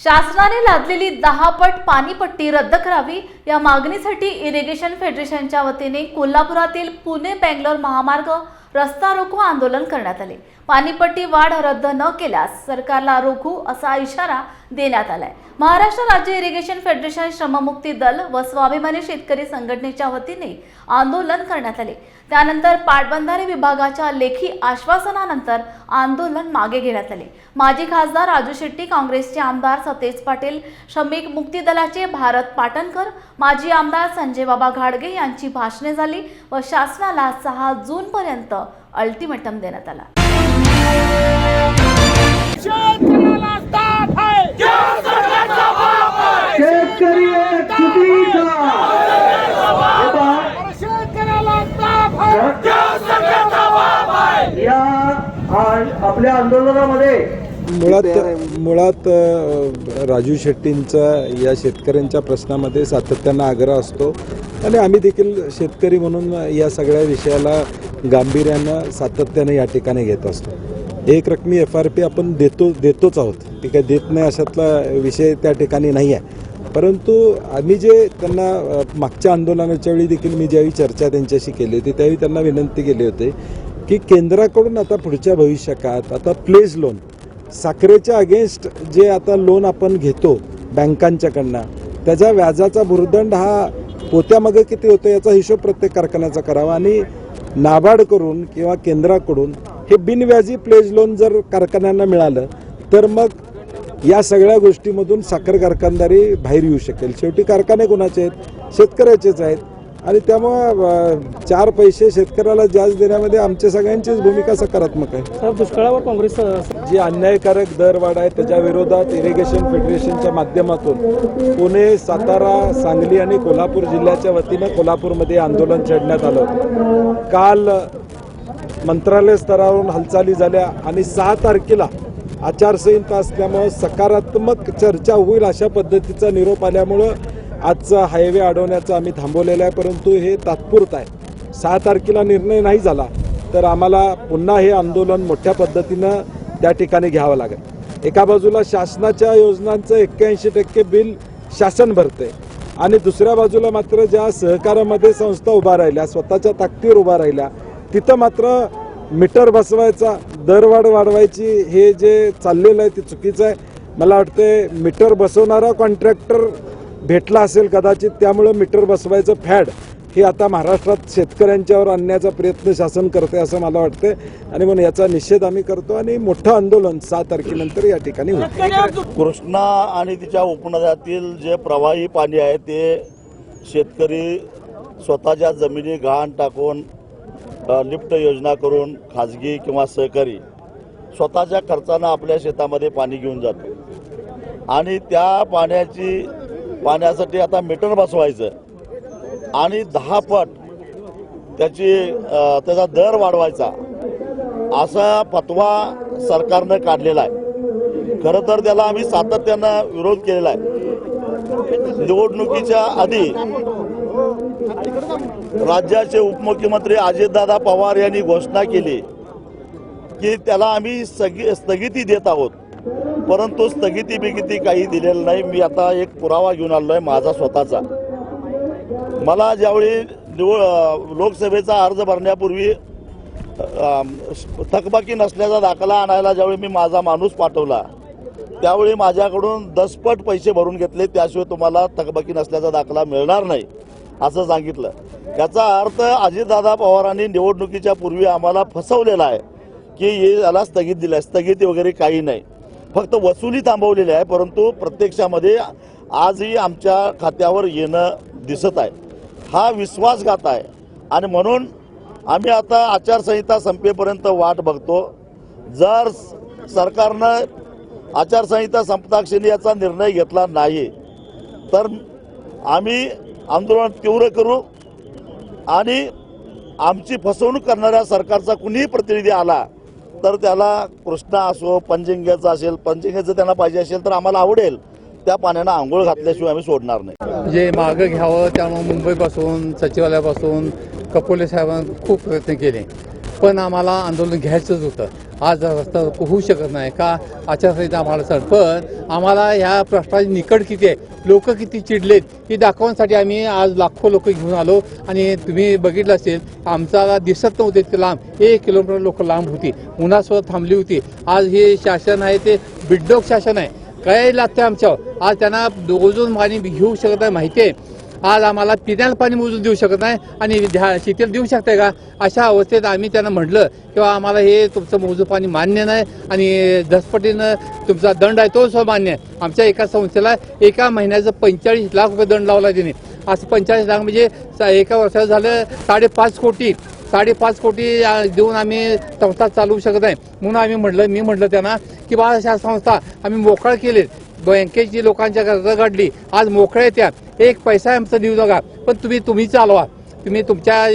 शासनाने लादलेली दहापट पाणीपट्टी रद्द करावी या मागणीसाठी इरिगेशन फेडरेशनच्या वतीने कोल्हापुरातील पुणे बेंगलोर महामार्ग रस्ता रोको आंदोलन करण्यात आले. पाणीपट्टी वाढ रद्द न केल्यास सरकारला रोखू असा इशारा देण्यात आलाय. महाराष्ट्र राज्य इरिगेशन फेडरेशन श्रममुक्ती दल व स्वाभिमानी शेतकरी संघटनेच्या वतीने आंदोलन करण्यात आले. त्यानंतर पाटबंधारे विभागाच्या लेखी आश्वासनानंतर आंदोलन मागे घेण्यात आले. माजी खासदार राजू शेट्टी काँग्रेसचे आमदार सतेज पाटील श्रमिक मुक्ती दलाचे भारत पाटणकर माजी आमदार संजय बाबा घाडगे यांची भाषणे झाली व शासनाला सहा जून पर्यंत अल्टिमेटम देण्यात आला शेतकऱ्याला स्थाप आहे शेतकरी एक चुकीचा हे पहा, अरे शेतकऱ्याला स्थाप आहे या आ- आपल्या आंदोलनामध्ये मुळात मुळात राजू शेट्टींचा या शेतकऱ्यांच्या प्रश्नामध्ये सातत्यानं आग्रह असतो. आणि आम्ही देखील शेतकरी म्हणून या सगळ्या विषयाला गांभीर्यानं सातत्यानं या ठिकाणी घेत असतो. एक रकमी एफ आर पी आपण देतो देतोच आहोत. ते काही देत नाही अशातला विषय त्या ठिकाणी नाही आहे परंतु आम्ही जे त्यांना मागच्या आंदोलनाच्या वेळी देखील मी ज्यावेळी चर्चा त्यांच्याशी केली होती त्यावेळी त्यांना विनंती केली होती की केंद्राकडून आता पुढच्या भविष्यकाळात आता प्लेज लोन साखरेच्या अगेन्स्ट जे आता लोन आपण घेतो बँकांच्याकडनं त्याच्या व्याजाचा भुर्दंड हा पोत्यामागे किती होतो याचा हिशोब प्रत्येक कारखान्याचा करावा आणि नाबार्ड करून किंवा केंद्राकडून हे बिनव्याजी प्लेज लोन जर कारखान्यांना मिळालं तर मग या सगळ्या गोष्टीमधून साखर कारखानदारी बाहेर येऊ शकेल. शेवटी कारखाने कोणाचे आहेत? शेतकऱ्याचेच आहेत. आणि त्यामुळं चार पैसे शेतकऱ्याला जास्त देण्यामध्ये आमच्या सगळ्यांचीच भूमिका सकारात्मक आहे दुष्काळावर काँग्रेस जी अन्यायकारक दरवाढ आहे त्याच्या विरोधात इरिगेशन फेडरेशनच्या माध्यमातून पुणे सातारा सांगली आणि कोल्हापूर जिल्ह्याच्या वतीनं कोल्हापूरमध्ये आंदोलन छेडण्यात आलं. काल मंत्रालय स्तरावरून हालचाली झाल्या आणि सहा तारखेला आचारसंहिता असल्यामुळं सकारात्मक चर्चा होईल अशा पद्धतीचा निरोप आल्यामुळं आजचा हायवे अडवण्याचं आम्ही थांबवलेलं आहे परंतु हे तात्पुरतं आहे. सहा तारखेला निर्णय नाही झाला तर आम्हाला पुन्हा हे आंदोलन मोठ्या पद्धतीनं त्या ठिकाणी घ्यावं लागेल. एका बाजूला शासनाच्या योजनांचं एक्क्याऐंशी टक्के बिल शासन भरते आणि दुसऱ्या बाजूला मात्र ज्या सहकारामध्ये संस्था उभा राहिल्या स्वतःच्या ताकदीवर उभा राहिल्या तिथं मात्र मीटर बसवायचा दरवाढ वाढवायची हे जे चाललेलं आहे ते चुकीचं आहे. मला वाटतं मीटर बसवणारा कॉन्ट्रॅक्टर भेटला असेल कदाचित त्यामुळं मीटर बसवायचं फॅड हे आता महाराष्ट्रात शेतकऱ्यांच्यावर आणण्याचा प्रयत्न शासन करते असं मला वाटतं आणि म्हणून याचा निषेध आम्ही करतो आणि मोठं आंदोलन सहा तारखेनंतर या ठिकाणी कृष्णा आणि तिच्या उपनद्यातील जे प्रवाही पाणी आहे ते शेतकरी स्वतःच्या जमिनी गहाण टाकून लिफ्ट योजना करून खाजगी किंवा सहकारी स्वतःच्या खर्चानं आपल्या शेतामध्ये पाणी घेऊन जातो. आणि त्या पाण्याची पाण्यासाठी आता मीटर बसवायचं. आणि दहा पट त्याची त्याचा दर वाढवायचा. असा फतवा सरकारनं काढलेला आहे. खरं तर त्याला आम्ही सातत्यानं विरोध केलेला आहे. निवडणुकीच्या आधी राज्याचे उपमुख्यमंत्री अजितदादा पवार यांनी घोषणा केली की त्याला आम्ही स्थगिती देत आहोत. परंतु स्थगिती बिगिती काही दिलेलं नाही. मी आता एक पुरावा घेऊन आलो आहे माझा स्वतःचा. मला ज्यावेळी निवड लोकसभेचा अर्ज भरण्यापूर्वी थकबाकी नसल्याचा दाखला आणायला ज्यावेळी मी माझा माणूस पाठवला त्यावेळी माझ्याकडून दसपट पैसे भरून घेतले. त्याशिवाय तुम्हाला थकबाकी नसल्याचा दाखला मिळणार नाही असं सांगितलं. याचा अर्थ अजितदादा पवारांनी निवडणुकीच्या पूर्वी आम्हाला फसवलेला आहे की हे याला स्थगित दिलं आहे स्थगिती वगैरे काही नाही. फक्त वसुली थांबवलेली आहे परंतु प्रत्यक्षामध्ये आजही आमच्या खात्यावर येणं दिसत आहे. हा विश्वासघात आहे. आणि म्हणून आम्ही आता आचारसंहिता संपेपर्यंत वाट बघतो. जर सरकारनं आचारसंहिता संपताक्षणी याचा निर्णय घेतला नाही तर आम्ही आंदोलन तीव्र करू आणि आमची फसवणूक करणाऱ्या सरकारचा कुणीही प्रतिनिधी आला तर त्याला कृष्णा असो पंजिंग्याचा असेल पंजिंग्याचं त्यांना पाहिजे असेल तर आम्हाला आवडेल. त्या पाण्यानं आंघोळ घातल्याशिवाय आम्ही सोडणार नाही. जे मागं घ्यावं त्यामुळे मुंबईपासून सचिवालयापासून कपोले साहेबांनी खूप प्रयत्न केले. पण आम्हाला आंदोलन घ्यायचंच होतं. आज रस्ता होऊ शकत नाही का? आचारसंहिता आम्हाला सर पण आम्हाला ह्या प्रश्नाची निकड किती आहे? लोक किती चिडलेत? हे दाखवण्यासाठी आम्ही आज लाखो लोक घेऊन आलो. आणि तुम्ही बघितलं असेल आमचा दिसत नव्हते इतके लांब. एक किलोमीटर लोक लांब होती. उन्हासोबत थांबली होती. आज हे शासन आहे ते बिड्डोक शासन आहे. काय लागतं आमच्यावर? आज त्यांना दोजून पाणी घेऊ शकत नाही माहिती आहे? आज आम्हाला पिण्याचं पाणी मोजून देऊ शकत नाही आणि ध्या- शेतीला देऊ शकते का अशा अवस्थेत आम्ही त्यांना म्हटलं किंवा आम्हाला हे तुमचं मोजून पाणी मान्य नाही आणि दसपटीनं तुमचा दंड आहे तो सुद्धा मान्य आहे. आमच्या एका संस्थेला एका महिन्याचं पंचेचाळीस लाख रुपये दंड लावला तिने असं पंचेचाळीस लाख म्हणजे एका वर्षाचं झालं साडेपाच कोटी. साडेपाच कोटी देऊन आम्ही संस्था चालवू शकत नाही. म्हणून आम्ही म्हटलं मी म्हटलं त्यांना की बा अशा संस्था आम्ही मोकळ केले बँकेची लोकांच्या गरजा काढली आज मोकळे त्या. एक पैसा आमचा देऊ नका. पण तुम्ही तुम्ही चालवा. तुम्ही तुमच्या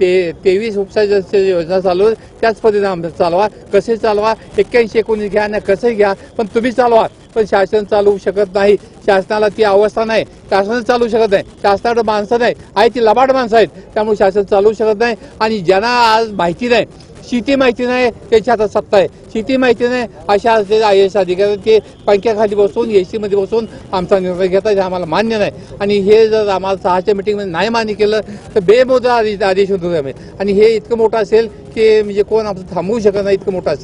ते तेवीस उपचार योजना चालू त्याच पद्धतीने आमचं चालवा. कसे चालवा? एक्क्याऐंशी एकोणीस घ्या ना कसे घ्या? पण तुम्ही चालवा. पण शासन चालवू शकत नाही. शासनाला ती अवस्था नाही. शासन चालवू शकत नाही. शासनाकडे माणसं नाही. आहे ती लबाड माणसं आहेत. त्यामुळे शासन चालवू शकत नाही. आणि ज्यांना आज माहिती नाही शेती माहिती नाही त्याच्या हातात सत्ता आहे. शेती माहिती नाही अशा असलेल्या आय एस अधिकारी ते पंख्याखाली बसून ए सीमध्ये बसून आमचा निर्णय घेतात हे आम्हाला मान्य नाही. आणि हे जर आम्हाला सहाच्या मिटिंगमध्ये नाही मान्य केलं तर बेमोजा आदेश आदेश होतो आम्ही आणि हे इतकं मोठं असेल की म्हणजे कोण आमचं थांबवू शकत नाही इतकं मोठं असेल.